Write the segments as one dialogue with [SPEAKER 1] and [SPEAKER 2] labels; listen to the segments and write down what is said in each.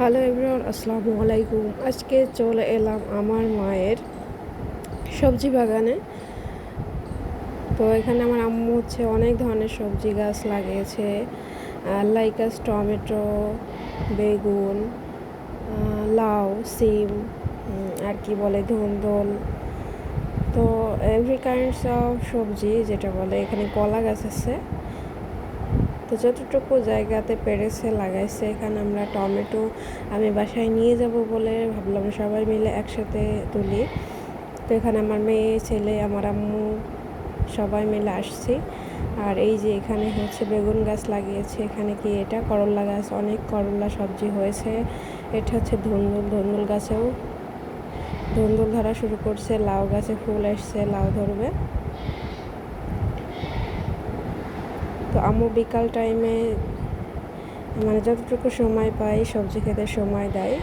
[SPEAKER 1] Hello everyone, আসসালামু আলাইকুম। আজকে চলে এলাম আমার মায়ের সবজি বাগানে। তো এখানে আমার আম্মু হচ্ছে অনেক ধরনের সবজি গাছ লাগিয়েছে। লাইকাস, টমেটো, বেগুন লাউ, সিম আর কি বলে, ধুন্দল। তো এভরি কাইন্ডস অফ সবজি যেটা বলে, এখানে কলা গাছ আছে। তো যতটুকু জায়গাতে পেরেছে লাগাইছে, এখানে আমরা টমেটো আমি বাসায় নিয়ে যাব বলে ভাবলাম সবাই মিলে একসাথে তুলি। তো এখানে আমার মেয়ে, ছেলে, আমার আম্মু সবাই মিলে আসছি। আর এই যে এখানে হচ্ছে বেগুন গাছ লাগিয়েছে, এখানে কি এটা? করলা গাছ, অনেক করলা সবজি হয়েছে। এটা হচ্ছে ধুন্দুল ধুন্দুল গাছেও। ধুন্দুল ধরা শুরু করছে, লাউ গাছে ফুল এসছে, লাউ ধরবে। তো বিকাল টাইমে মানে যতটুকু সময় পাই সবজি খেতে সময় দেয়।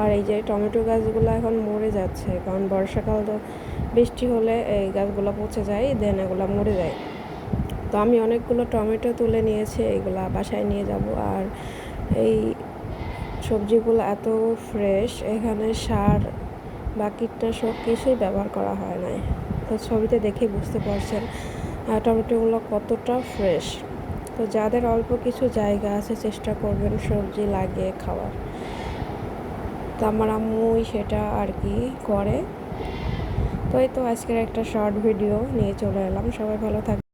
[SPEAKER 1] আর এই যে টমেটো গাছগুলো এখন মরে যাচ্ছে, কারণ বর্ষাকাল তো বৃষ্টি হলে এই গাছগুলো পচে যায় দেন এগুলো মরে যায়। তো আমি অনেকগুলো টমেটো তুলে নিয়েছি, এগুলা বাসায় নিয়ে যাব। আর এই সবজিগুলো এত ফ্রেশ এখানে সার বা কীটনাশক কিছুই ব্যবহার করা হয় নাই। তো ছবিতে দেখে বুঝতে পারছেন টমেটোগুলো কতটা ফ্রেশ তো যাদের অল্প কিছু জায়গা আছে, চেষ্টা করবেন সবজি লাগিয়ে খাওয়ার। তো আমার আম্মুই সেটা আর কি করে। তো এই তো আজকের একটা শর্ট ভিডিও নিয়ে চলে এলাম। সবাই ভালো থাকবে